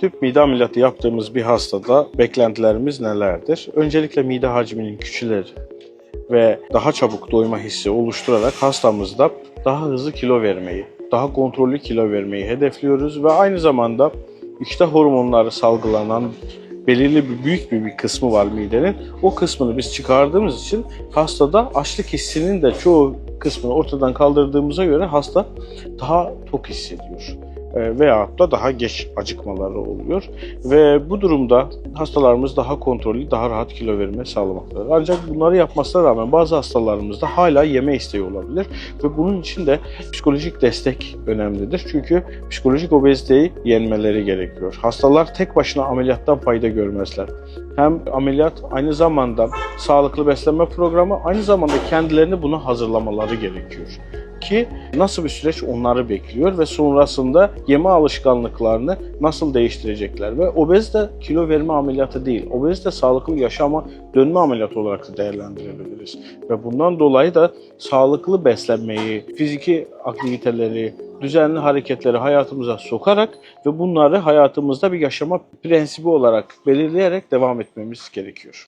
Tüp mide ameliyatı yaptığımız bir hastada beklentilerimiz nelerdir? Öncelikle mide hacminin küçülir ve daha çabuk doyma hissi oluşturarak hastamızda daha hızlı kilo vermeyi, daha kontrollü kilo vermeyi hedefliyoruz ve aynı zamanda iştah hormonları salgılanan belirli bir büyük bir, bir kısmı var midenin. O kısmını biz çıkardığımız için hastada açlık hissinin de çoğu kısmını ortadan kaldırdığımıza göre hasta daha tok hissediyor veyahut da daha geç acıkmaları oluyor. Ve bu durumda hastalarımız daha kontrollü, daha rahat kilo verme sağlamaktadır. Ancak bunları yapmasına rağmen bazı hastalarımızda hala yeme isteği olabilir ve bunun için de psikolojik destek önemlidir. Çünkü psikolojik obeziteyi yenmeleri gerekiyor. Hastalar tek başına ameliyattan fayda görmezler. Hem ameliyat aynı zamanda sağlıklı beslenme programı aynı zamanda kendilerini buna hazırlamaları gerekiyor ki nasıl bir süreç onları bekliyor ve sonrasında yeme alışkanlıklarını nasıl değiştirecekler ve obezite kilo verme ameliyatı değil, obezite sağlıklı yaşama dönme ameliyatı olarak da değerlendirebiliriz. Ve bundan dolayı da sağlıklı beslenmeyi, fiziki aktiviteleri, düzenli hareketleri hayatımıza sokarak ve bunları hayatımızda bir yaşama prensibi olarak belirleyerek devam etmemiz gerekiyor.